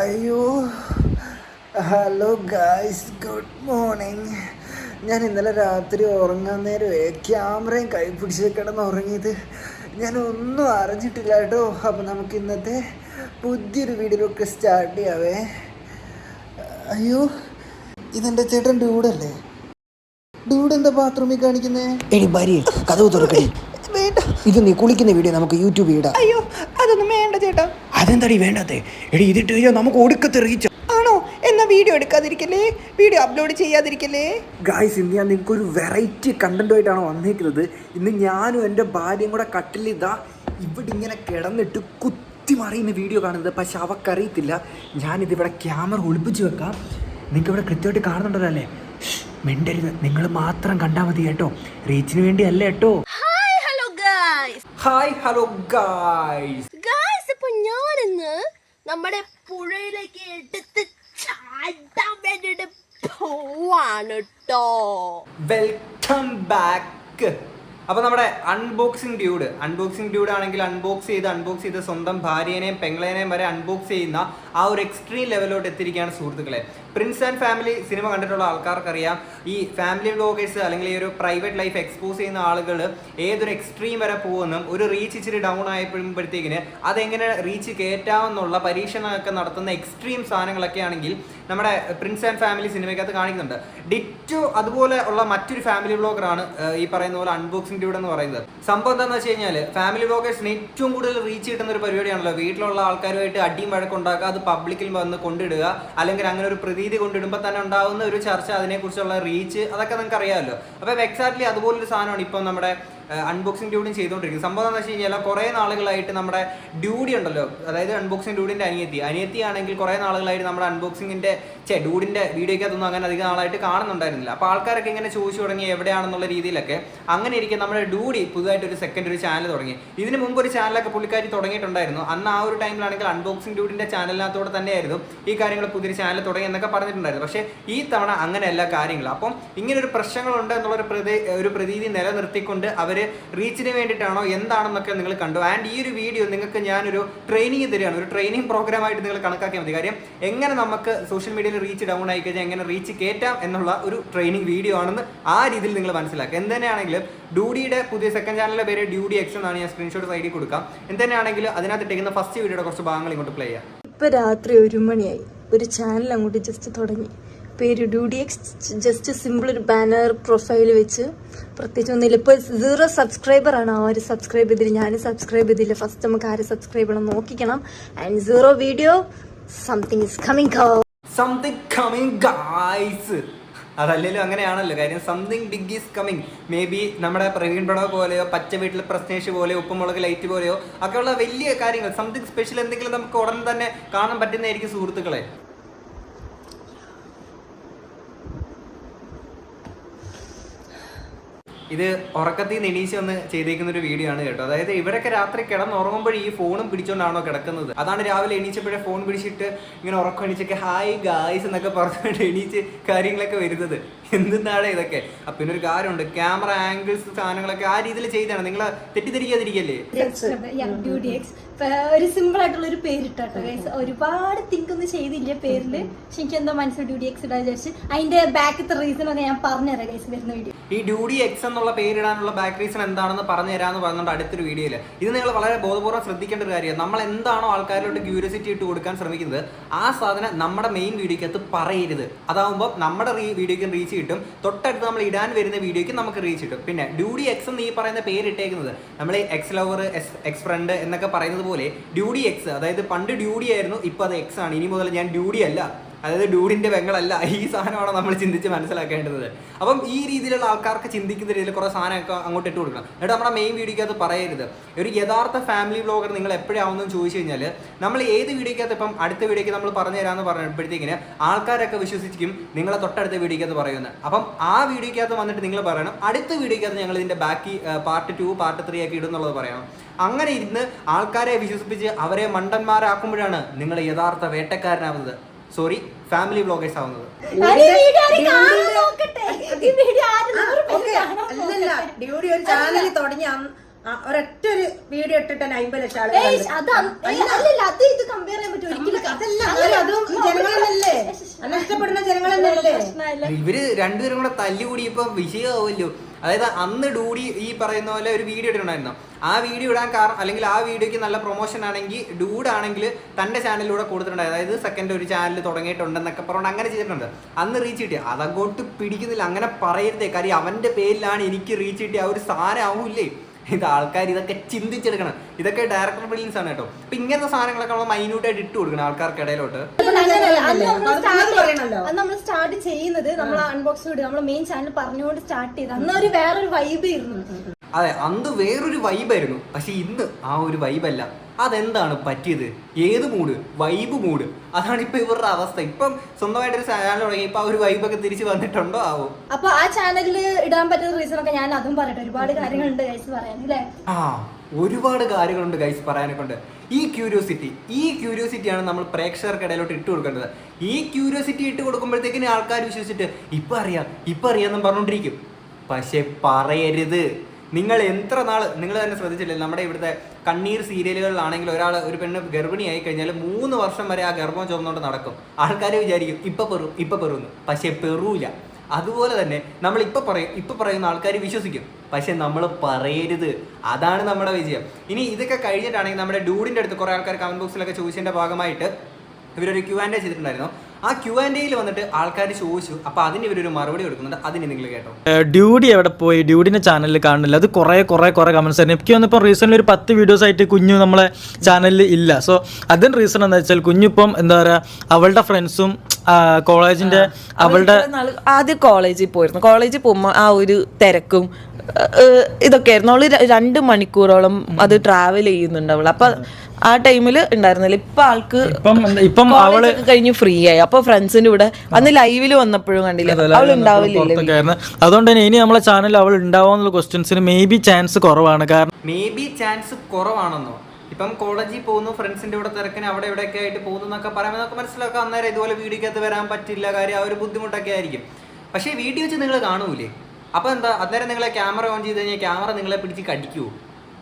അയ്യോ. Hello guys good morning ഞാൻ ഇന്നലെ രാത്രി ഉറങ്ങാൻ നേരമേ ക്യാമറയും കൈ പിടിച്ച് കിടന്ന് ഉറങ്ങിയത്. ഞാൻ ഒന്നും അറിഞ്ഞിട്ടില്ല കേട്ടോ. അപ്പം നമുക്ക് ഇന്നത്തെ പുതിയൊരു വീഡിയോയിലൊക്കെ സ്റ്റാർട്ട് ചെയ്യാവേ. അയ്യോ ഇതെന്റെ ചേട്ടൻ ഡൂഡല്ലേ ഡൂഡ് എന്താ ബാത്റൂമിൽ കാണിക്കുന്നേ? എടി ഭാര്യ കഥവ് തുറക്കടി. വേണ്ട. ഇത് നീ കുളിക്കുന്ന വീഡിയോ നമുക്ക് യൂട്യൂബ് ഇടാം. അയ്യോ അതൊന്നും വേണ്ട ചേട്ടാ. അതെന്താടി വേണ്ടത്? എടി ഇതിട്ട് കഴിഞ്ഞാൽ നമുക്ക് ഒടുക്കത്തെ റീച്ച് ആണോ? എന്നാ വീഡിയോ എടുക്കാതിരിക്കല്ലേ? വീഡിയോ അപ്ലോഡ് ചെയ്യാതിരിക്കല്ലേ? ഗായ്സ് ഇന്ന് ഞാൻ നിങ്ങൾക്ക് ഒരു വെറൈറ്റി കണ്ടന്റുമായിട്ടാണ് വന്നേക്കുന്നത്. ഇന്ന് ഞാനും എന്റെ ഭാര്യയും കൂടെ കട്ടിൽ ഇതാ ഇവിടെ ഇങ്ങനെ കിടന്നിട്ട് കുത്തി മറിയുന്ന വീഡിയോ കാണുന്നത്. പക്ഷെ അവക്കറിയത്തില്ല. ഞാനിതിവിടെ ക്യാമറ ഒളിപ്പിച്ച് വെക്കാം. നിങ്ങൾക്ക് ഇവിടെ കൃത്യമായിട്ട് കാണുന്നുണ്ടല്ലോ അല്ലേ? മിണ്ടരുത്. നിങ്ങൾ മാത്രം കണ്ടാൽ മതി കേട്ടോ. റീച്ചിന് വേണ്ടി അല്ല കേട്ടോ. ഹായ് ഹലോ ഗായ്സ് നമ്മുടെ പുഴയിലേക്ക് എടുത്ത് ചാടാൻ വേണ്ടിട്ട് പോവാണ് കേട്ടോ വെൽക്കം ബാക്ക് അപ്പോൾ നമ്മുടെ അൺബോക്സിംഗ് ഡ്യൂഡ് അൺബോക്സിംഗ് ഡ്യൂഡ് ആണെങ്കിൽ അൺബോക്സ് ചെയ്ത് അൺബോക്സ് ചെയ്ത് സ്വന്തം ഭാര്യേനെയും പെങ്ങളേനെയും വരെ അൺബോക്സ് ചെയ്യുന്ന ആ ഒരു എക്സ്ട്രീം ലെവലിലോട്ട് എത്തിയിരിക്കുകയാണ് സുഹൃത്തുക്കളെ. പ്രിൻസ് ആൻഡ് ഫാമിലി സിനിമ കണ്ടിട്ടുള്ള ആൾക്കാർക്കറിയാം. ഈ ഫാമിലി വ്ലോഗേഴ്സ് അല്ലെങ്കിൽ ഈ ഒരു പ്രൈവറ്റ് ലൈഫ് എക്സ്പോസ് ചെയ്യുന്ന ആളുകൾ ഏതൊരു എക്സ്ട്രീം വരെ പോകുമെന്നും ഒരു റീച്ച് ഇച്ചിരി ഡൗൺ ആയപ്പോഴുമ്പോഴത്തേക്കിന് അതെങ്ങനെ റീച്ച് കയറ്റാമെന്നുള്ള പരീക്ഷണമൊക്കെ നടത്തുന്ന എക്സ്ട്രീം സാധനങ്ങളൊക്കെ ആണെങ്കിൽ നമ്മുടെ പ്രിൻസ് ആൻഡ് ഫാമിലി സിനിമയ്ക്കകത്ത് കാണിക്കുന്നുണ്ട്. ഡിറ്റു അതുപോലെ ഉള്ള മറ്റൊരു ഫാമിലി വ്ളോഗറാണ് ഈ പറയുന്ന പോലെ അൺബോക്സിംഗ് ഡ്യൂഡ് എന്ന് പറയുന്നത്. സംഭവം എന്താണെന്ന് വെച്ച് കഴിഞ്ഞാൽ ഫാമിലി വ്ളോഗേഴ്സിന് ഏറ്റവും കൂടുതൽ റീച്ച് കിട്ടുന്ന ഒരു പരിപാടിയാണല്ലോ. വീട്ടിലുള്ള ആൾക്കാരുമായിട്ട് അടിയും വഴക്കുണ്ടാക്കുക അത് പബ്ലിക്കിൽ വന്ന് കൊണ്ടിടുക അല്ലെങ്കിൽ അങ്ങനെ ഒരു പ്രതീതി കൊണ്ടിടുമ്പോൾ തന്നെ ഉണ്ടാകുന്ന ഒരു ചർച്ച അതിനെക്കുറിച്ചുള്ള റീച്ച് അതൊക്കെ നിങ്ങൾക്ക് അറിയാമല്ലോ അപ്പോൾ എക്സാക്ട്ലി അതുപോലൊരു സാധനമാണ് ഇപ്പം നമ്മുടെ അൺബോക്സിംഗ് ഡ്യൂഡിയും ചെയ്തുകൊണ്ടിരിക്കുന്നത് സംഭവം എന്താണെന്ന് വെച്ച് കഴിഞ്ഞാൽ കുറേ നാളുകളായിട്ട് നമ്മുടെ ഡ്യൂഡി ഉണ്ടല്ലോ. അതായത് അൺബോക്സിംഗ് ഡ്യൂഡിന്റെ അനിയത്തി. അനിയത്തി ആണെങ്കിൽ കുറേ നാളുകളായിട്ട് നമ്മുടെ അൺബോക്സിംഗിന്റെ ചെ ഡ്യൂഡിന്റെ വീഡിയോയ്ക്കകത്തൊന്നും അങ്ങനെ അധികം നാളായിട്ട് കാണുന്നുണ്ടായിരുന്നില്ല. അപ്പോൾ ആൾക്കാരൊക്കെ ഇങ്ങനെ ചോദിച്ചു തുടങ്ങി എവിടെയാണെന്നുള്ള രീതിയിലൊക്കെ അങ്ങനെ ഇരിക്കെ നമ്മുടെ ഡ്യൂഡി പുതുതായിട്ട് ഒരു സെക്കൻഡ് ഒരു ചാനൽ തുടങ്ങി. ഇതിന് മുമ്പ് ഒരു ചാനലൊക്കെ പുള്ളിക്കാരി തുടങ്ങിയിട്ടുണ്ടായിരുന്നു. അന്ന് ആ ഒരു ടൈമിലാണെങ്കിൽ അൺബോക്സിംഗ് ഡ്യൂഡിന്റെ ചാനലിനകത്തോടെ തന്നെയായിരുന്നു ഈ കാര്യങ്ങൾ പുതിയൊരു ചാനൽ തുടങ്ങി എന്നൊക്കെ പറഞ്ഞിട്ടുണ്ടായിരുന്നു. പക്ഷേ ഈ തവണ അങ്ങനെ എല്ലാ കാര്യങ്ങളും അപ്പം ഇങ്ങനെ ഒരു പ്രശ്നങ്ങളുണ്ട് എന്നുള്ളൊരു പ്രതി ഒരു പ്രതീതി നിലനിർത്തിക്കൊണ്ട് അവർ റീച്ചിന് വേണ്ടിയിട്ടാണോ എന്താണെന്നൊക്കെ നിങ്ങൾ കണ്ടു. ആൻഡ് ഈ ഒരു വീഡിയോ നിങ്ങൾക്ക് ഞാനൊരു ട്രെയിനിങ് തരികയാണ്. ഒരു ട്രെയിനിങ് പ്രോഗ്രാം ആയിട്ട് നിങ്ങൾ കണക്കാക്കിയാൽ മതി. കാര്യം എങ്ങനെ നമുക്ക് സോഷ്യൽ മീഡിയയിൽ റീച്ച് ഡൗൺ ആയി കഴിഞ്ഞാൽ എങ്ങനെ റീച്ച് കയറ്റാം എന്നുള്ള ഒരു ട്രെയിനിങ് വീഡിയോ ആണെന്ന് ആ രീതിയിൽ നിങ്ങൾ മനസ്സിലാക്കുക. എന്തുതന്നെയാണെങ്കിലും ഡ്യൂഡിയുടെ പുതിയ സെക്കൻഡ് ചാനലിലെ പേര് ഡ്യൂഡി എക്സ് എന്നാണ് ഞാൻ സ്ക്രീൻഷോട്ട് സൈഡിൽ കൊടുക്കാം. എന്തുതന്നെയാണെങ്കിലും അതിനകത്ത് ഇട്ടേക്കുന്ന ഫസ്റ്റ് വീഡിയോയുടെ കുറച്ച് ഭാഗങ്ങൾ ഇങ്ങോട്ട് പ്ലേ ചെയ്യാം. ഇപ്പൊ രാത്രി ഒരു മണിയായി. ഒരു ചാനൽ അങ്ങോട്ട് ജസ്റ്റ് തുടങ്ങി. പേര് do D X just simple ഒരു ബാനർ പ്രൊഫൈൽ വെച്ച് പ്രത്യേകിച്ച് ഒന്നുമില്ല. ഇപ്പോൾ സീറോ സബ്സ്ക്രൈബർ ആണ്. ആര് സബ്സ്ക്രൈബ് ചെയ്തില്ല? ഞാൻ സബ്സ്ക്രൈബ് ചെയ്തില്ല. ഫസ്റ്റ് നമുക്ക് ആര് സബ്സ്ക്രൈബ് ചെയ്യണം നോക്കിക്കണം. And zero video something is coming something coming guys അതല്ലെങ്കിലും അങ്ങനെയാണല്ലോ കാര്യം. Something big is coming may be നമ്മുടെ പ്രവീൺ പ്രണവ് പോലെയോ പച്ച വീട്ടിൽ പ്രശ്നേഷ് പോലെയോ ഉപ്പുമുളക് ലൈറ്റ് പോലെയോ ഒക്കെയുള്ള വലിയ കാര്യങ്ങൾ. സംതിങ് സ്പെഷ്യൽ എന്തെങ്കിലും നമുക്ക് ഉടൻ തന്നെ കാണാൻ പറ്റുന്നതായിരിക്കും സുഹൃത്തുക്കളെ. ഇത് ഉറക്കത്തിൽ നിന്ന് എണീച്ച് വന്ന് ചെയ്തേക്കുന്ന ഒരു വീഡിയോ ആണ് കേട്ടോ. അതായത് ഇവരൊക്കെ രാത്രി കിടന്നുറങ്ങുമ്പോൾ ഈ ഫോണും പിടിച്ചോണ്ടാണോ കിടക്കുന്നത്. അതാണ് രാവിലെ എണീച്ചപ്പോഴേ ഫോൺ പിടിച്ചിട്ട് ഇങ്ങനെ ഉറക്കം എണീച്ചൊക്കെ ഹായ് ഗായ്സ് എന്നൊക്കെ പറഞ്ഞുകൊണ്ട് എണീച്ച് കാര്യങ്ങളൊക്കെ വരുന്നത്. എന്തിനാണ് ഇതൊക്കെ? അപ്പൊ പിന്നെ ഒരു കാര്യമുണ്ട്. ക്യാമറ ആംഗിൾസ് സാധനങ്ങളൊക്കെ ആ രീതിയിൽ ചെയ്താണ്. നിങ്ങൾ തെറ്റിദ്ധരിക്കാതിരിക്കല്ലേ? ഒരു സിമ്പിൾ ആയിട്ടുള്ള ഒരു പേരിട്ടോ ഗൈസ് ഒരുപാട് തിങ്ക് ഒന്നും ചെയ്തില്ല പേരിൽ. പക്ഷെ എനിക്ക് എന്തോ മനസ്സിൽ ഡ്യൂട്ടി എക്സ് ഇടാൻ വിചാരിച്ച്. അതിന്റെ ബാക്കത്തെ റീസൺ ഒക്കെ ഞാൻ പറഞ്ഞുതരാം ഗൈസ് വരുന്ന വീഡിയോ ഈ ഡ്യൂഡി എക്സ് എന്നുള്ള പേരിടാനുള്ള ബാക്ക് റീസൺ എന്താണെന്ന് പറഞ്ഞു തരാമെന്ന് പറഞ്ഞുകൊണ്ട് അടുത്തൊരു വീഡിയോയിൽ ഇത് നിങ്ങൾ വളരെ ബോധപൂർവം ശ്രദ്ധിക്കേണ്ട ഒരു കാര്യമാണ്. നമ്മൾ എന്താണോ ആൾക്കാരിലോട്ട് ക്യൂരിയോസിറ്റി ഇട്ട് കൊടുക്കാൻ ശ്രമിക്കുന്നത് ആ സാധനം നമ്മുടെ മെയിൻ വീഡിയോക്കകത്ത് പറയരുത്. അതാവുമ്പോൾ നമ്മുടെ റീ വീഡിയോയ്ക്കും റീച്ച് കിട്ടും. തൊട്ടടുത്ത് നമ്മൾ ഇടാൻ വരുന്ന വീഡിയോയ്ക്ക് നമുക്ക് റീച്ച് കിട്ടും. പിന്നെ ഡ്യൂഡി എക്സ് എന്ന് ഈ പറയുന്ന പേരിട്ടേക്കുന്നത് നമ്മൾ ex lover S ex friend എന്നൊക്കെ പറയുന്നത് പോലെ ഡ്യൂഡി എക്സ് അതായത് പണ്ട് ഡ്യൂഡി ആയിരുന്നു ഇപ്പോൾ അത് എക്സ് ആണ്. ഇനി മുതൽ ഞാൻ ഡ്യൂഡി അല്ല. അതായത് ഡൂഡിന്റെ പെങ്ങളല്ല ഈ സാധനമാണ് നമ്മൾ ചിന്തിച്ച് മനസ്സിലാക്കേണ്ടത്. അപ്പം ഈ രീതിയിലുള്ള ആൾക്കാർക്ക് ചിന്തിക്കുന്ന രീതിയിൽ കുറേ സാധനമൊക്കെ അങ്ങോട്ട് ഇട്ട് കൊടുക്കണം. എന്നിട്ട് നമ്മുടെ മെയിൻ വീഡിയോക്കകത്ത് പറയരുത്. ഒരു യഥാർത്ഥ ഫാമിലി ബ്ലോഗർ നിങ്ങൾ എപ്പോഴാവുന്നു ചോദിച്ചു കഴിഞ്ഞാൽ നമ്മൾ ഏത് വീഡിയോക്കകത്ത് ഇപ്പം അടുത്ത വീഡിയോക്ക് നമ്മൾ പറഞ്ഞു തരാമെന്ന് പറഞ്ഞപ്പോഴത്തേക്കിന് ആൾക്കാരൊക്കെ വിശ്വസിക്കും നിങ്ങളെ തൊട്ടടുത്ത വീഡിയോക്കകത്ത് പറയുന്നത് അപ്പം ആ വീഡിയോക്കകത്ത് വന്നിട്ട് നിങ്ങൾ പറയണം അടുത്ത വീഡിയോക്കകത്ത് ഞങ്ങൾ ഇതിന്റെ ബാക്കി പാർട്ട് ടു പാർട്ട് ത്രീ ആക്കി ഇടുന്നുള്ളത് പറയണം. അങ്ങനെ ഇരുന്ന് ആൾക്കാരെ വിശ്വസിപ്പിച്ച് അവരെ മണ്ടന്മാരാക്കുമ്പോഴാണ് നിങ്ങൾ യഥാർത്ഥ വേട്ടക്കാരനാവുന്നത്. സോറി ഫാമിലി വ്ളോഗേഴ്സ് ആവുന്നത്. അല്ലല്ല ഒരു ചാനൽ തുടങ്ങി. ഒരൊറ്റ ഒരു വീഡിയോ ഇട്ടിട്ട് അമ്പത് ലക്ഷം ആളുകൾ ഏയ്, അത് അല്ലല്ല അത് ഇത് കമ്പയർ ചെയ്യാൻ പറ്റും. അതല്ല എന്നാലും അതും ജനങ്ങളല്ലേ അന്നെ ഇഷ്ടപ്പെടുന്ന ജനങ്ങളല്ലേ പ്രശ്നമില്ല ഇവർ രണ്ടുപേരും കൂടെ തല്ലുകൂടി ഇപ്പൊ വിഷയമാവുമല്ലോ. അതായത് അന്ന് ഡൂഡി ഈ പറയുന്ന പോലെ ഒരു വീഡിയോ ഇട്ടിട്ടുണ്ടായിരുന്നു. ആ വീഡിയോ ഇടാൻ കാരണം അല്ലെങ്കിൽ ആ വീഡിയോക്ക് നല്ല പ്രൊമോഷൻ ആണെങ്കിൽ ഡൂഡ് ആണെങ്കിൽ തന്റെ ചാനലിലൂടെ കൊടുത്തിട്ടുണ്ട്. അതായത് സെക്കൻഡ് ഒരു ചാനൽ തുടങ്ങിയിട്ടുണ്ടെന്നൊക്കെ പറഞ്ഞുകൊണ്ട് അങ്ങനെ ചെയ്തിട്ടുണ്ട്. അന്ന് റീച്ച് കിട്ടി അതങ്ങോട്ട് പിടിക്കുന്നില്ല. അങ്ങനെ പറയരുതേ. കാര്യം അവന്റെ പേരിലാണ് എനിക്ക് റീച്ച് കിട്ടിയ ആ ഒരു സാധനം ആവൂലേ ഇത് ആൾക്കാർ ഇതൊക്കെ ചിന്തിച്ചെടുക്കണം. ഇതൊക്കെ ഡയറക്ടർ ബിൽഡിങ്സ് ആണ് കേട്ടോ. അപ്പൊ ഇങ്ങനത്തെ സാധനങ്ങളൊക്കെ നമ്മൾ മൈന്യൂട്ടായിട്ട് ഇട്ട് കൊടുക്കണം ആൾക്കാർക്ക് ഇടയിലോട്ട്. നമ്മൾ സ്റ്റാർട്ട് ചെയ്യുന്നത് നമ്മൾ അൺബോക്സ് നമ്മൾ മെയിൻ ചാനൽ പറഞ്ഞുകൊണ്ട് സ്റ്റാർട്ട് ചെയ്ത് അന്ന് ഒരു വേറൊരു വൈബ് ഇരുന്നു അതെ അന്ന് വേറൊരു വൈബായിരുന്നു പക്ഷെ ഇന്ന് ആ ഒരു വൈബല്ല അതെന്താണ് പറ്റിയത്? ഏത് മൂഡ് വൈബ് മൂഡ് അതാണ് ഇപ്പൊ ഇവരുടെ അവസ്ഥ. ഇപ്പം സ്വന്തമായിട്ടൊരു ചാനൽ തുടങ്ങി ഇപ്പൊ ആ ഒരു വൈബൊക്കെ തിരിച്ചു വന്നിട്ടുണ്ടോ? ആവോ. അപ്പൊ ആ ചാനലിൽ ഇടാൻ പറ്റുന്ന റീസൺ ഒക്കെ ഞാൻ അതും പറയട്ടെ ഒരുപാട് കാര്യങ്ങളുണ്ട് ഗൈസ് പറയാൻ അല്ലേ? ആ ഒരുപാട് കാര്യങ്ങളുണ്ട് ഗൈസ് പറയാനൊക്കെ ഉണ്ട്. ഈ ക്യൂരിയോസിറ്റി ഈ ക്യൂരിയോസിറ്റിയാണ് നമ്മൾ പ്രേക്ഷകർക്കിടയിലോട്ട് ഇട്ട് കൊടുക്കേണ്ടത്. ഈ ക്യൂരിയോസിറ്റി ഇട്ട് കൊടുക്കുമ്പോഴത്തേക്കിന് ആൾക്കാർ വിശ്വസിച്ചിട്ട് ഇപ്പൊ അറിയാം ഇപ്പൊ അറിയാമെന്നും പറഞ്ഞുകൊണ്ടിരിക്കും പക്ഷെ പറയരുത്. നിങ്ങൾ എത്ര നാൾ നിങ്ങൾ തന്നെ ശ്രദ്ധിച്ചില്ലേ നമ്മുടെ ഇവിടുത്തെ കണ്ണീർ സീരിയലുകളിലാണെങ്കിൽ ഒരാൾ ഒരു പെണ്ണ് ഗർഭിണിയായി കഴിഞ്ഞാൽ മൂന്ന് വർഷം വരെ ആ ഗർഭം ചുമന്നുകൊണ്ട് നടക്കും. ആൾക്കാർ വിചാരിക്കും ഇപ്പൊ പെറും ഇപ്പൊ പെറുന്ന്. പക്ഷെ പെറൂല. അതുപോലെ തന്നെ നമ്മൾ ഇപ്പൊ പറയും ഇപ്പൊ പറയുന്ന ആൾക്കാർ വിശ്വസിക്കും. പക്ഷെ നമ്മൾ പറയരുത്. അതാണ് നമ്മുടെ വിജയം. ഇനി ഇതൊക്കെ കഴിഞ്ഞിട്ടാണെങ്കിൽ നമ്മുടെ ഡൂഡിന്റെ അടുത്ത് കുറെ ആൾക്കാർ കമന്റ് ബോക്സിലൊക്കെ ചോദിച്ചതിന്റെ ഭാഗമായിട്ട് ഇവരൊരു ക്യൂ ആൻഡ് ചെയ്തിട്ടുണ്ടായിരുന്നു. ആ ക്യൂ ആൻഡ് എയിൽ വന്നിട്ട് ആൾക്കാർ ചോദിച്ചു. അപ്പൊ അതിന് ഇവരൊരു മറുപടി കൊടുക്കുന്നുണ്ട്. അതിന് നിങ്ങൾ കേട്ടോ. ഡ്യൂഡി എവിടെ പോയി? ഡ്യൂഡിന്റെ ചാനലിൽ കാണുന്നില്ല. അത് കുറേ കുറേ കുറേ കമന്റ്സ് ആയിരുന്നു. എനിക്ക് വന്നിപ്പോൾ റീസെന്റ് ഒരു പത്ത് വീഡിയോസ് ആയിട്ട് കുഞ്ഞു നമ്മളെ ചാനലിൽ ഇല്ല. സോ അതിന് റീസൺ എന്താ വെച്ചാൽ കുഞ്ഞിപ്പം എന്താ പറയുക അവളുടെ ഫ്രണ്ട്സും കോളേജിന്റെ അവളുടെ ആദ്യം കോളേജിൽ പോയിരുന്നു. കോളേജിൽ പോകുമ്പോൾ ആ ഒരു തിരക്കും ഇതൊക്കെ ആയിരുന്നു അവൾ രണ്ട് മണിക്കൂറോളം അത് ട്രാവൽ ചെയ്യുന്നുണ്ട് അവൾ. അപ്പൊ ആ ടൈമിൽ ഉണ്ടായിരുന്നില്ല. ഇപ്പൊ ആൾക്ക് ഇപ്പം അവൾ കഴിഞ്ഞ് ഫ്രീ ആയി. അപ്പൊ ഫ്രണ്ട്സിന്റെ കൂടെ അന്ന് ലൈവിൽ വന്നപ്പോഴും കണ്ടില്ല. അവൾ ഉണ്ടാവില്ല അതുകൊണ്ട് തന്നെ ഇനി നമ്മളെ ചാനൽ അവൾ ഉണ്ടാവാന്നുള്ള ക്വസ്റ്റ്യൻസിന് മേ ബി ചാൻസ് കുറവാണ്. കാരണം മേ ബി ചാൻസ് കുറവാണെന്നോ? ഇപ്പം കോളേജിൽ പോകുന്നു ഫ്രണ്ട്സിന്റെ കൂടെ തിരക്കിന് അവിടെ ഇവിടെയൊക്കെ ആയിട്ട് പോകുന്നു എന്നൊക്കെ പറയുമ്പോൾ നമുക്ക് മനസ്സിലാക്കാം അന്നേരം ഇതുപോലെ വീഡിയോക്കകത്ത് വരാൻ പറ്റില്ല കാര്യം ആ ഒരു ബുദ്ധിമുട്ടൊക്കെ ആയിരിക്കും. പക്ഷേ വീഡിയോ വെച്ച് നിങ്ങൾ കാണൂലേ? അപ്പൊ എന്താ അന്നേരം നിങ്ങളെ ക്യാമറ ഓൺ ചെയ്ത് കഴിഞ്ഞാൽ ക്യാമറ നിങ്ങളെ പിടിച്ച് കടിക്കുവോ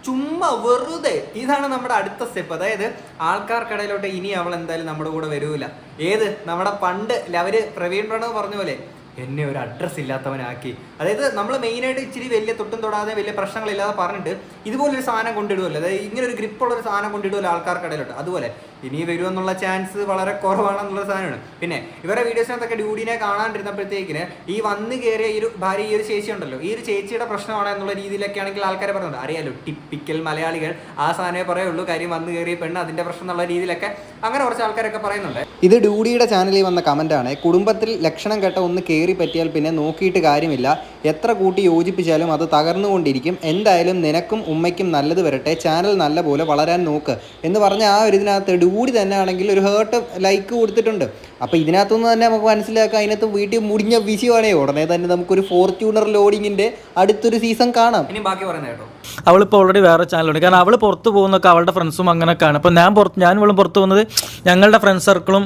ചുമ്മാ വെറുതെ. ഇതാണ് നമ്മുടെ അടുത്ത സ്റ്റെപ്പ്. അതായത് ആൾക്കാർക്കിടയിലോട്ട് ഇനി അവൾ എന്തായാലും നമ്മുടെ കൂടെ വരൂല. ഏത്? നമ്മുടെ പണ്ട് അവർ പ്രവീൺ പ്രണവ് പറഞ്ഞ പോലെ. എന്നെ ഒരു അഡ്രസ്സ് ഇല്ലാത്തവനാക്കി. അതായത് നമ്മൾ മെയിനായിട്ട് ഇച്ചിരി വലിയ തൊട്ടും തൊടാതെ വലിയ പ്രശ്നങ്ങളില്ലാതെ പറഞ്ഞിട്ട് ഇതുപോലൊരു സാധനം കൊണ്ടിടുമല്ലോ അതായത് ഇങ്ങനെ ഒരു ഗ്രിപ്പുള്ള ഒരു സാധനം കൊണ്ടിടുമല്ലോ ആൾക്കാർക്കിടയിലോട്ട്. അതുപോലെ ഇനി വരുമെന്നുള്ള ചാൻസ് വളരെ കുറവാണെന്നുള്ള സാധനമാണ്. പിന്നെ ഇവരുടെ വീഡിയോസിനകത്തൊക്കെ ഡ്യൂഡിനെ കാണാണ്ടിരുന്നപ്പോഴത്തേക്കിന് ഈ വന്ന് കയറിയ ഈ ഒരു ഭാര്യ ഈ ഒരു ചേച്ചി ഉണ്ടല്ലോ ഈ ഒരു ചേച്ചിയുടെ പ്രശ്നമാണ് എന്നുള്ള രീതിയിലൊക്കെ ആണെങ്കിൽ ആൾക്കാരെ പറഞ്ഞത് അറിയാലോ ടിപ്പിക്കൽ മലയാളികൾ ആ സാധനമേ പറയുള്ളൂ കാര്യം വന്ന് കയറിയ പെണ്ണ് അതിന്റെ പ്രശ്നം എന്നുള്ള രീതിയിലൊക്കെ അങ്ങനെ കുറച്ച് ആൾക്കാരൊക്കെ പറയുന്നുണ്ട്. ഇത് ഡ്യൂഡിയുടെ ചാനലിൽ വന്ന കമന്റാണ് കുടുംബത്തിൽ ലക്ഷണം കേട്ട ഒന്ന് കയറി പറ്റിയാൽ പിന്നെ നോക്കിയിട്ട് കാര്യമില്ല. എത്ര കൂട്ടി യോജിപ്പിച്ചാലും അത് തകർന്നുകൊണ്ടിരിക്കും. എന്തായാലും നിനക്കും ഉമ്മയ്ക്കും നല്ലത് വരട്ടെ. ചാനൽ നല്ല പോലെ വളരാൻ നോക്ക് എന്ന് പറഞ്ഞ ആ ഒരു ഇതിനകത്ത് ഡ്യൂഡി തന്നെ ആണെങ്കിൽ ഒരു ഹേർട്ട് ലൈക്ക് കൊടുത്തിട്ടുണ്ട്. അപ്പോൾ ഇതിനകത്തുനിന്ന് തന്നെ നമുക്ക് മനസ്സിലാക്കാം അതിനകത്ത് വീട്ടിൽ മുടിഞ്ഞ വിഷയമാണേ. ഉടനെ തന്നെ നമുക്കൊരു ഫോർച്യൂണർ ലോഡിങ്ങിന്റെ അടുത്തൊരു സീസൺ കാണാം. ഇനി ബാക്കി പറയുന്നത് കേട്ടോ. അവളിപ്പോൾ ഓൾറെഡി വേറെ ചാനലുണ്ട് കാരണം അവൾ പുറത്ത് പോകുന്നൊക്കെ അവളുടെ ഫ്രണ്ട്സും അങ്ങനെയൊക്കെയാണ്. അപ്പോൾ ഞാൻ പുറത്ത് ഞാൻ ഇവളും പുറത്ത് പോകുന്നത് ഞങ്ങളുടെ ഫ്രണ്ട്സ് സർക്കിളും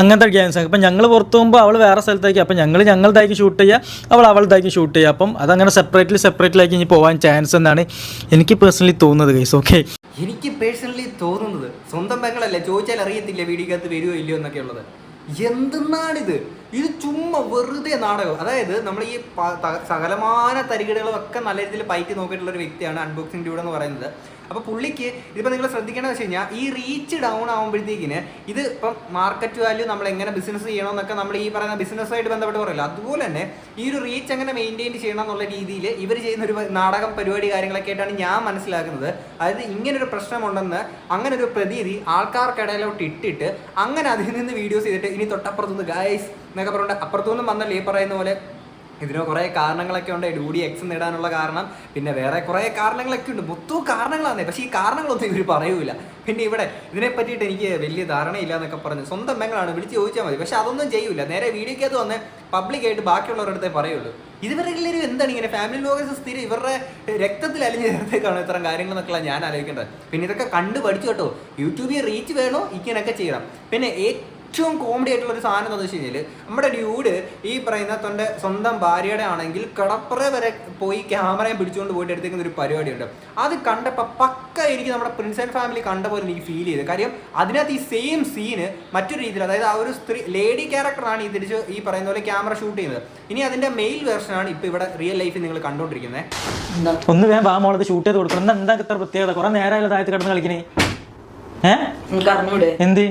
അങ്ങനത്തെ ഗ്യാങ്സ് അപ്പം ഞങ്ങൾ പുറത്ത് പോകുമ്പോൾ അവൾ വേറെ സ്ഥലത്തേക്ക് അപ്പം ഞങ്ങൾ ഞങ്ങളുടേക്ക് ഷൂട്ട് ചെയ്യുക അവൾ അവളുടേക്ക് ഷൂട്ട് ചെയ്യുക അപ്പം അതങ്ങനെ സെപ്പറേറ്റ്ലി സെപ്പറേറ്റിലേക്ക് ഇനി പോകാൻ ചാൻസ് എന്നാണ് എനിക്ക് പേഴ്സണലി തോന്നുന്നത് ഗൈസ് ഓക്കെ എനിക്ക് പേഴ്സണലി തോന്നുന്നത് സ്വന്തം പെങ്ങളല്ലേ ചോദിച്ചാൽ അറിയത്തില്ല വീടിക്കകത്ത് വരുമോ ഇല്ലയോ എന്നൊക്കെ ഉള്ളത് എന്തെന്നാണിത്? ഇത് ചുമ്മാ വെറുതെ നാടകം. അതായത് നമ്മൾ ഈ സകലമാന തരികിടകളും ഒക്കെ നല്ല രീതിയിൽ പൈക്ക് നോക്കിയിട്ടുള്ള ഒരു വ്യക്തിയാണ് അൺബോക്സിംഗ് ഡ്യൂഡ് എന്ന് പറയുന്നത്. അപ്പോൾ പുള്ളിക്ക് ഇതിപ്പോ നിങ്ങൾ ശ്രദ്ധിക്കേണ്ടത് വെച്ച് കഴിഞ്ഞാൽ ഈ റീച്ച് ഡൗൺ ആകുമ്പോഴത്തേക്കിന് ഇത് ഇപ്പം മാർക്കറ്റ് വാല്യൂ നമ്മൾ എങ്ങനെ ബിസിനസ് ചെയ്യണമെന്നൊക്കെ നമ്മൾ ഈ പറയുന്ന ബിസിനസ്സുമായിട്ട് ബന്ധപ്പെട്ട് പറയില്ല. അതുപോലെ തന്നെ ഈ ഒരു റീച്ച് എങ്ങനെ മെയിന്റെയിൻ ചെയ്യണം എന്നുള്ള രീതിയിൽ ഇവർ ചെയ്യുന്ന ഒരു നാടകം പരിപാടി കാര്യങ്ങളൊക്കെ ആയിട്ടാണ് ഞാൻ മനസ്സിലാക്കുന്നത്. അതായത് ഇങ്ങനൊരു പ്രശ്നമുണ്ടെന്ന് അങ്ങനെ ഒരു പ്രതീതി ആൾക്കാർക്കിടയിലോട്ട് ഇട്ടിട്ട് അങ്ങനെ അതിൽ നിന്ന് വീഡിയോസ് ചെയ്തിട്ട് ഇനി തൊട്ടപ്പുറത്തുനിന്ന് ഗായ്സ് എന്നൊക്കെ പറഞ്ഞിട്ട് അപ്പുറത്തുനിന്നും വന്നല്ലേ ഈ പറയുന്ന പോലെ ഇതിന് കുറേ കാരണങ്ങളൊക്കെ ഉണ്ട്. ഡ്യൂഡി എക്സ് നേടാനുള്ള കാരണം. പിന്നെ വേറെ കുറേ കാരണങ്ങളൊക്കെ ഉണ്ട്. മൊത്തവും കാരണങ്ങളാണ് പക്ഷേ ഈ കാരണങ്ങളൊന്നും ഇവർ പറയൂല. പിന്നെ ഇവിടെ ഇതിനെ പറ്റിയിട്ട് എനിക്ക് വലിയ ധാരണയില്ല എന്നൊക്കെ പറഞ്ഞ് സ്വന്തം പെങ്ങളാണ് വിളിച്ച് ചോദിച്ചാൽ മതി. പക്ഷെ അതൊന്നും ചെയ്യൂല. നേരെ വീഡിയോക്കകത്ത് വന്ന് പബ്ലിക്കായിട്ട് ബാക്കിയുള്ളവരുടെ അടുത്തേ പറയുള്ളൂ. ഇതുവരെ എന്താണ് ഇങ്ങനെ ഫാമിലി ബ്ലോഗേഴ്സ് സ്ഥിരം ഇവരുടെ രക്തത്തിൽ അലിഞ്ഞ നേരത്തേക്കാണ് ഇത്തരം കാര്യങ്ങൾ എന്നൊക്കെയുള്ള ഞാൻ ആലോചിക്കേണ്ടത്. പിന്നെ ഇതൊക്കെ കണ്ടു പഠിച്ചു കേട്ടോ. യൂട്യൂബിൽ റീച്ച് വേണോ? ഇങ്ങനെയൊക്കെ ചെയ്യണം. പിന്നെ ഏറ്റവും കോമഡി ആയിട്ടുള്ള ഒരു സാധനം എന്താണെന്ന് വെച്ച് കഴിഞ്ഞാൽ നമ്മുടെ ഡ്യൂഡ് ഈ പറയുന്ന തന്റെ സ്വന്തം ഭാര്യയുടെ ആണെങ്കിൽ കടപ്പുറ വരെ പോയി ക്യാമറയും പിടിച്ചുകൊണ്ട് പോയിട്ട് എടുത്തേക്കുന്ന ഒരു പരിപാടിയുണ്ട്. അത് കണ്ടപ്പോൾ പക്ക എനിക്ക് നമ്മുടെ പ്രിൻസ് ആൻഡ് ഫാമിലി കണ്ട പോലെ എനിക്ക് ഫീൽ ചെയ്തു. കാര്യം അതിനകത്ത് ഈ സെയിം സീന് മറ്റൊരു രീതിയിൽ അതായത് ആ ഒരു സ്ത്രീ ലേഡി ക്യാരക്ടറാണ് ഈ തിരിച്ച് ഈ പറയുന്ന പോലെ ക്യാമറ ഷൂട്ട് ചെയ്യുന്നത്. ഇനി അതിന്റെ മെയിൽ വെർഷനാണ് ഇപ്പോൾ ഇവിടെ റിയൽ ലൈഫിൽ നിങ്ങൾ കണ്ടുകൊണ്ടിരിക്കുന്നത് ഒന്ന് വേഗം വാ മോളത് ഷൂട്ട് ചെയ്ത് കൊടുക്കണം. എന്താ ഇത്ര പ്രത്യേകത? കുറെ നേരമായാലും താഴത്ത് കിടന്ന് കളിക്കണേ. ഏഹ് എന്ത്?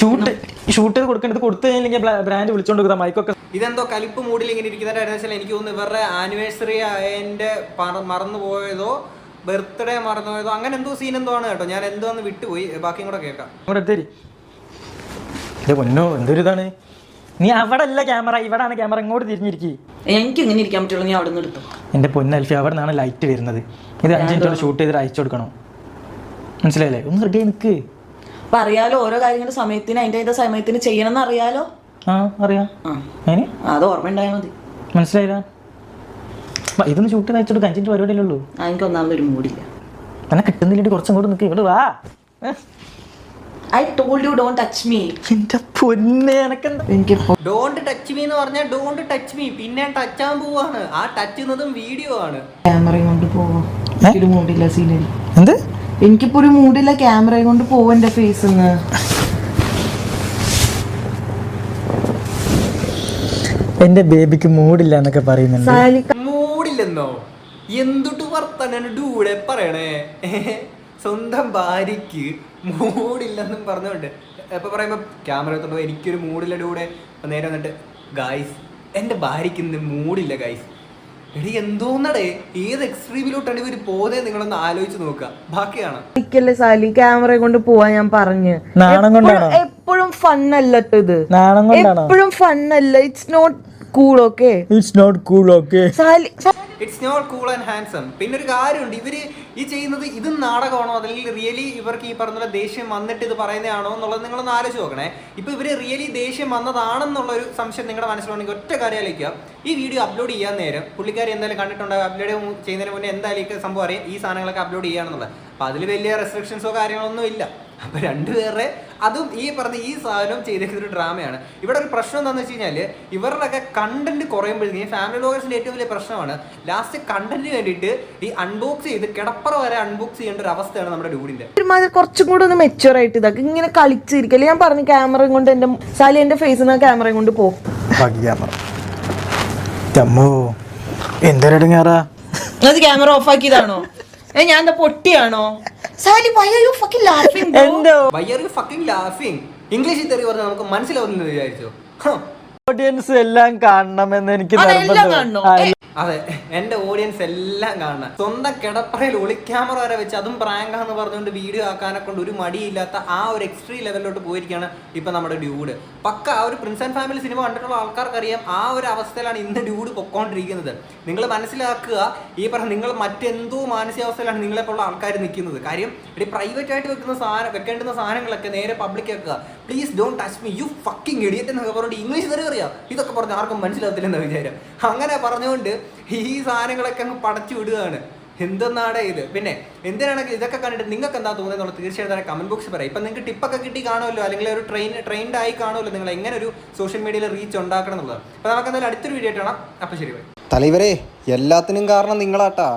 ഷൂട്ട് ഷൂട്ട് ചെയ്ത് കൊടുക്കേണ്ടത് കൊടുത്തു കഴിഞ്ഞില്ലെങ്കിൽ ബ്രാൻഡ് വിളിച്ചോണ്ട് കൊടുത്താൽ മൈക്കൊക്കെ ഇതെന്തോ കലിപ്പ് മൂഡിൽ ഇങ്ങനെ ഇരിക്കുന്നതായിരുന്നു വെച്ചാൽ എനിക്ക് തോന്നുന്നു ഇവരുടെ ആനിവേഴ്സറി ആയതിന്റെ മറന്നു പോയതോ ബർത്ത്ഡേ മറന്നു പോയതോ അങ്ങനെ എന്തോ സീൻ എന്തോ ആണ് കേട്ടോ. ഞാൻ എന്തോ ഒന്ന് വിട്ടുപോയി. ബാക്കിയും കൂടെ കേൾക്കാം. എന്തൊരിതാണ് ഇത് പൊന്നോ എന്തൊരു ഇതാണ്? നീ അവിടെ അല്ല ക്യാമറ ഇവിടാണ് ക്യാമറ ഇങ്ങോട്ട് തിരിഞ്ഞിരിക്കി. എനിക്ക് ഇങ്ങനെ ഇരിക്കാൻ പറ്റുള്ളൂ നീ അവിടെ നിന്ന് എടുത്തു. എന്റെ പൊന്ന അൽഫി അവിടെ നിന്നാണ് ലൈറ്റ് വരുന്നത്. ഇത് അഞ്ച് മിനിറ്റ് ഷൂട്ട് ചെയ്ത് അയച്ചു കൊടുക്കണം. മനസ്സിലായില്ലേ? ഒന്ന് റെഡി നിൽക്ക്. അപ്പൊ അറിയാലോ ഓരോ കാര്യങ്ങളുടെ സമയത്തിന് അതിന്റെ അതിന്റെ സമയത്തിന് ചെയ്യണം എന്ന് അറിയാലോ? ആ അറിയാം. ആ. അതിന്? അത് ഓർമ്മ ഉണ്ടായാൽ മതി. മനസ്സിലായില്ല? ഇതൊന്ന് ചൂട്ടി കൊടുക്കാം അഞ്ചിന്റെ പരിപാടിയല്ലേ ഉള്ളൂ ആ, എനിക്ക് ഒന്നാമത് ഒരു മൂടില്ല. തന്നെ കിട്ടുന്നില്ലെങ്കിൽ കുറച്ചും കൂടെ നിൽക്കുക ഇവിടെ വാ. I told you don't touch me എന്റെ പൊന്നെ എനക്കെന്താ? എനിക്ക് ഡോണ്ട് ടച്ച് മീ എന്ന് പറഞ്ഞാൽ ഡോണ്ട് ടച്ച് മീ പിന്നെ ടച്ച് ആവാൻ പോവാണ്. ആ ടച്ച് ചെയ്യുന്നതും വീഡിയോ ആണ്. ക്യാമറയും കൊണ്ട് പോവാ. മൂടില്ല സീനറി എന്ത്? എനിക്കിപ്പോ ഒരു മൂടില്ല ക്യാമറയും കൊണ്ട് പോവും എന്റെ ഫേസ് എന്റെ ബേബിക്ക് മൂടില്ല എന്നൊക്കെ പറയുന്നുണ്ട്. മൂടില്ലെന്നോ? എന്തുട്ട് വർത്താനാണ് ഡൂടെ പറയണേ? സ്വന്തം ഭാര്യക്ക് മൂടില്ലെന്നും പറഞ്ഞുകൊണ്ട് ഇപ്പൊ പറയുമ്പോ ക്യാമറ എത്തുമ്പോ എനിക്കൊരു മൂടില്ല ഡൂടെ. നേരെ വന്നിട്ട് ഗായ്സ് എന്റെ ഭാര്യക്ക് ഇന്ന് മൂടില്ല ഗായ്സ് എടി എന്തോന്നടേ? ഏത് എക്സ്ട്രീമിലോട്ടാണ് ഇവർ പോകുന്നത് നിങ്ങളൊന്ന് ആലോചിച്ച് നോക്കുക. ബാക്കിയാണ്. സാലി? ക്യാമറ കൊണ്ട് പോവാൻ ഞാൻ പറഞ്ഞു. നാണം കൊണ്ടാണോ? എപ്പോഴും ഫൺ അല്ല ഇത്. നാണം കൊണ്ടാണോ? എപ്പോഴും ഫൺ അല്ല it's not cool okay it's not cool okay it's not cool and handsome പിന്നെ ഒരു കാര്യമുണ്ട്. ഇവർ ഈ ചെയ്യുന്നത് ഇത് നാടകമാണോ? അല്ലെങ്കിൽ റിയലി ഇവർക്ക് ഈ പറഞ്ഞ ദേഷ്യം വന്നിട്ട് ഇത് പറയുന്നതാണോ എന്നുള്ളത് നിങ്ങളൊന്ന് ആലോചിച്ച് നോക്കണേ. ഇപ്പൊ ഇവർ റിയലി ദേഷ്യം വന്നതാണെന്നുള്ള ഒരു സംശയം നിങ്ങളുടെ മനസ്സിലുണ്ടെങ്കിൽ ഒറ്റ കാര്യമായിരിക്കുക ഈ വീഡിയോ അപ്ലോഡ് ചെയ്യാൻ നേരം പുള്ളിക്കാരി എന്തായാലും കണ്ടിട്ടുണ്ടാകും അപ്ലോഡ് ചെയ്യുന്നതിന് മുന്നേ എന്തായാലും ഈ സംഭവം അറിയാം. ഈ സാധനങ്ങളൊക്കെ അപ്ലോഡ് ചെയ്യാന്നുള്ളത് അപ്പൊ അതിൽ വലിയ റെസ്ട്രിക്ഷൻസോ കാര്യങ്ങളൊന്നും ഇല്ല. അപ്പൊ രണ്ടുപേരുടെ അതും ഈ പറഞ്ഞ ഈ സാധനം ചെയ്തേക്കുന്ന ഒരു ഡ്രാമയാണ്. ഇവിടെ ഒരു പ്രശ്നം എന്താണെന്ന് വെച്ച് കഴിഞ്ഞാൽ ഇവരുടെയൊക്കെ കണ്ടന്റ് കുറയുമ്പോഴത്തേക്കും ഫാമിലി ബ്ലോഗേഴ്സിന്റെ ഏറ്റവും വലിയ പ്രശ്നമാണ്. ലാസ്റ്റ് കണ്ടന്റിന് വേണ്ടിയിട്ട് ഈ അൺബോക്സ് ചെയ്ത് കിടപ്പറ വരെ അൺബോക്സ് ചെയ്യേണ്ട ഒരു അവസ്ഥയാണ് നമ്മുടെ ഡൂഡിന്റെ. ഒരുമാതിരി കുറച്ചും കൂടെ ഒന്ന് മെച്ചുവർ ആയിട്ട് ഇതാക്കി. ഇങ്ങനെ കളിച്ചിരിക്കല്ലേ ഞാൻ പറഞ്ഞു ക്യാമറയും കൊണ്ട് എന്റെ സാലി എന്റെ ഫേസ് നിന്ന് ക്യാമറയും കൊണ്ട് പോകും ബാക്കി ക്യാമറ ചമ്മോ എന്തൊരടുങ്ങാറാ അത് ക്യാമറ ഓഫ് ആക്കിയതാണോ? ഏ ഞാൻ എന്താ പൊട്ടിയാണോ Sally why are you fucking laughing? എന്തോ why are you fucking laughing ഇംഗ്ലീഷിൽ തെറി പറഞ്ഞാൽ നമുക്ക് മനസ്സിലാവുന്നത് വിചാരിച്ചോ. ഓഡിയൻസ് എല്ലാം കാണണമെന്ന് എനിക്ക് നിർബന്ധം അതെ എന്റെ ഓഡിയൻസ് എല്ലാം കാണണം. സ്വന്തം കിടപ്പറയിൽ ഒളിക്യാമറ വരെ വെച്ച് അതും പ്രാങ്കാന്ന് പറഞ്ഞുകൊണ്ട് വീഡിയോ ആക്കാനെ കൊണ്ട് ഒരു മടിയില്ലാത്ത ആ ഒരു എക്സ്ട്രീ ലെവലിലോട്ട് പോയിരിക്കുകയാണ് ഇപ്പൊ നമ്മുടെ ഡ്യൂഡ്. പക്ക ആ ഒരു പ്രിൻസ് ആൻഡ് ഫാമിലി സിനിമ കണ്ടിട്ടുള്ള ആൾക്കാർക്കറിയാം ആ ഒരു അവസ്ഥയിലാണ് ഇന്ന് ഡ്യൂഡ് പൊക്കോണ്ടിരിക്കുന്നത്. നിങ്ങൾ മനസ്സിലാക്കുക ഈ പറഞ്ഞ നിങ്ങൾ മറ്റെന്തോ മാനസികാവസ്ഥയിലാണ് നിങ്ങളെപ്പോലുള്ള ആൾക്കാർ നിൽക്കുന്നത്. കാര്യം ഇടി പ്രൈവറ്റ് ആയിട്ട് വെക്കുന്ന സാധനം വെക്കേണ്ടുന്ന സാധനങ്ങളൊക്കെ നേരെ പബ്ലിക് ആക്കുക please don't touch me you fucking idiot എന്നൊക്കെ പറഞ്ഞിട്ട് ഇംഗ്ലീഷ് വരെ അറിയാം? ഇതൊക്കെ പറഞ്ഞ് ആർക്കും മനസ്സിലാവത്തില്ലെന്ന് വിചാരം. അങ്ങനെ പറഞ്ഞുകൊണ്ട് ഈ സാധനങ്ങളൊക്കെ അങ്ങ് പടച്ചു വിടുകയാണ്. എന്തെന്നാടേ ഇത്? പിന്നെ എന്തിനാണെങ്കിൽ ഇതൊക്കെ കണ്ടിട്ട് നിങ്ങൾക്ക് എന്താ തോന്നുന്നത് തീർച്ചയായിട്ടും തന്നെ കമന്റ് ബോക്സിൽ പറയാം. ഇപ്പം നിങ്ങൾക്ക് ടിപ്പൊക്കെ കിട്ടി കാണുമല്ലോ അല്ലെങ്കിൽ ഒരു ട്രെയിൻ ട്രെയിൻഡ് ആയി കാണുമല്ലോ നിങ്ങൾ എങ്ങനെ ഒരു സോഷ്യൽ മീഡിയയിൽ റീച്ച് ഉണ്ടാക്കണം എന്നുള്ളത്. അപ്പോൾ നമുക്ക് എന്തായാലും അടുത്തൊരു വീഡിയോ ആയിട്ട് കാണാം. ശരി തലൈവരെ എല്ലാത്തിനും കാരണം നിങ്ങളാട്ടാ.